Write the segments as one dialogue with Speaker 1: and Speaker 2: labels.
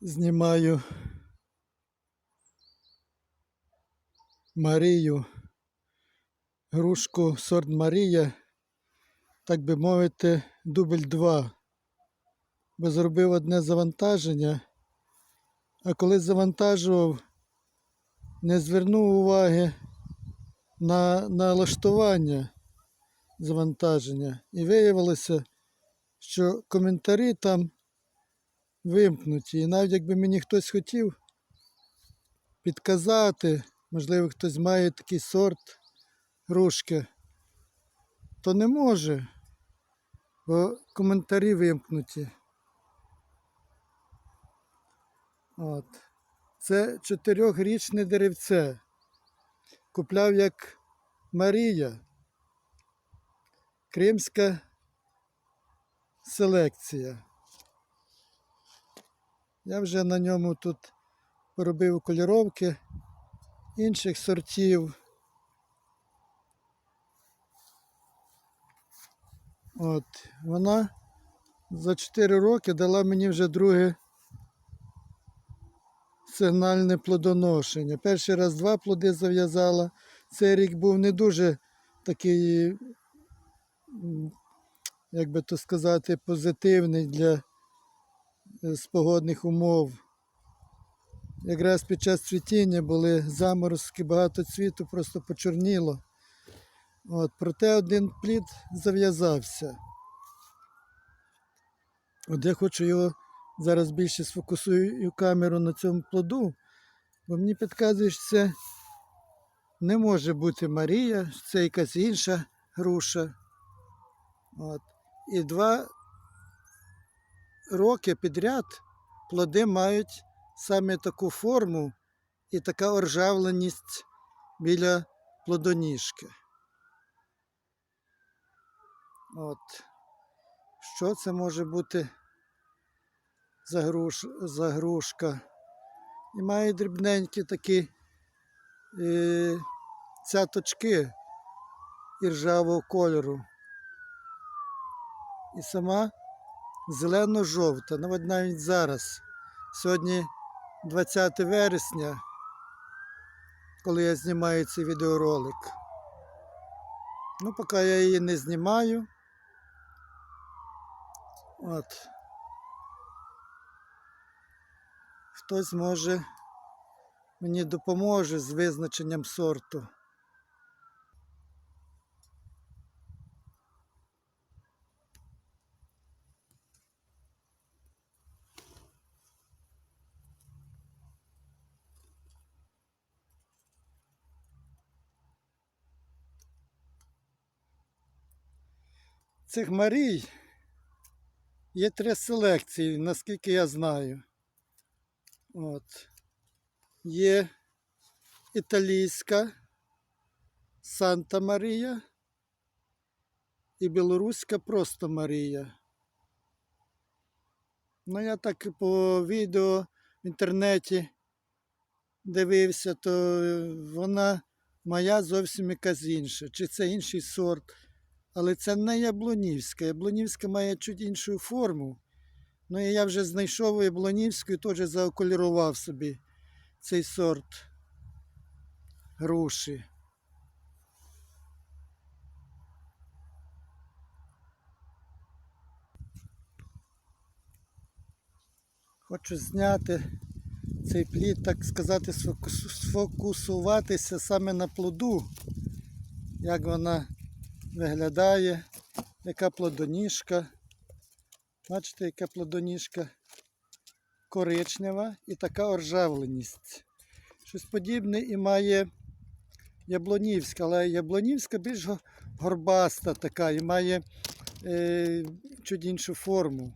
Speaker 1: знімаю Марію, грушку сорт Марія, так би мовити, дубль 2. Бо зробив одне завантаження, а коли завантажував, не звернув уваги на налаштування завантаження. І виявилося, що коментарі там вимкнуті. І навіть якби мені хтось хотів підказати, можливо, хтось має такий сорт грушки, то не може, бо коментарі вимкнуті. От. Це чотирьохрічне деревце. Купляв як Марія. Кримська селекція. Я вже на ньому тут поробив кольоровки інших сортів. От, вона за 4 роки дала мені вже друге сигнальне плодоношення. Перший раз два плоди зав'язала. Цей рік був не дуже такий, як би то сказати, позитивний для з погодних умов. Якраз під час цвітіння були заморозки, багато цвіту просто почорніло. От, проте один плід зав'язався. От я хочу його зараз більше сфокусую камеру на цьому плоду, бо мені підказує, що це не може бути Марія, це якась інша груша. От. І два роки підряд плоди мають саме таку форму і така оржавленість біля плодоніжки. От. Що це може бути за, груш, за грушка? І має дрібненькі такі е, цяточки іржавого кольору. І сама зелено-жовта, навіть навіть зараз. Сьогодні 20 вересня, коли я знімаю цей відеоролик. Ну, поки я її не знімаю. От. Хтось може мені допоможе з визначенням сорту. Цих Марій є три селекції, наскільки я знаю. От. Є італійська Санта Марія і білоруська просто Марія. Ну, я так по відео в інтернеті дивився, то вона моя зовсім якась інша. Чи це інший сорт. Але це не яблунівська. Яблунівська має чуть іншу форму. Ну і я вже знайшов яблунівську і теж заоколірував собі цей сорт груші. Хочу зняти цей плід, так сказати, сфокусуватися саме на плоду, як вона виглядає, яка плодоніжка. Бачите, яка плодоніжка коричнева і така оржавленість. Щось подібне і має яблонівська, але яблонівська більш горбаста така і має е, чуть іншу форму.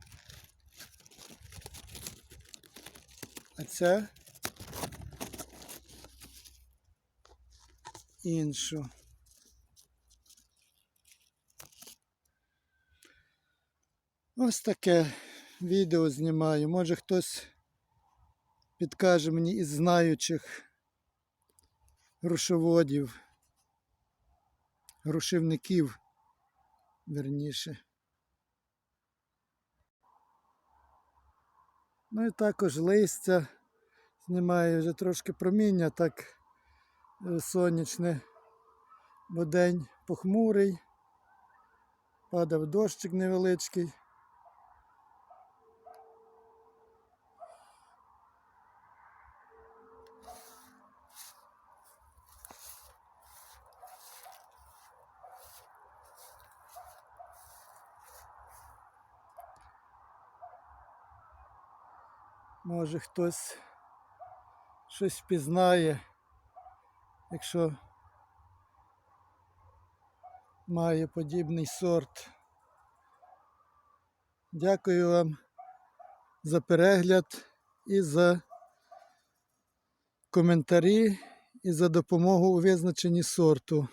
Speaker 1: А ця іншу. Ось таке відео знімаю. Може хтось підкаже мені із знаючих грушоводів, грушівників, верніше. Ну і також листя знімає вже трошки проміння, так е, сонячне, бо день похмурий, падав дощик невеличкий. Може хтось щось впізнає, якщо має подібний сорт. Дякую вам за перегляд і за коментарі, і за допомогу у визначенні сорту.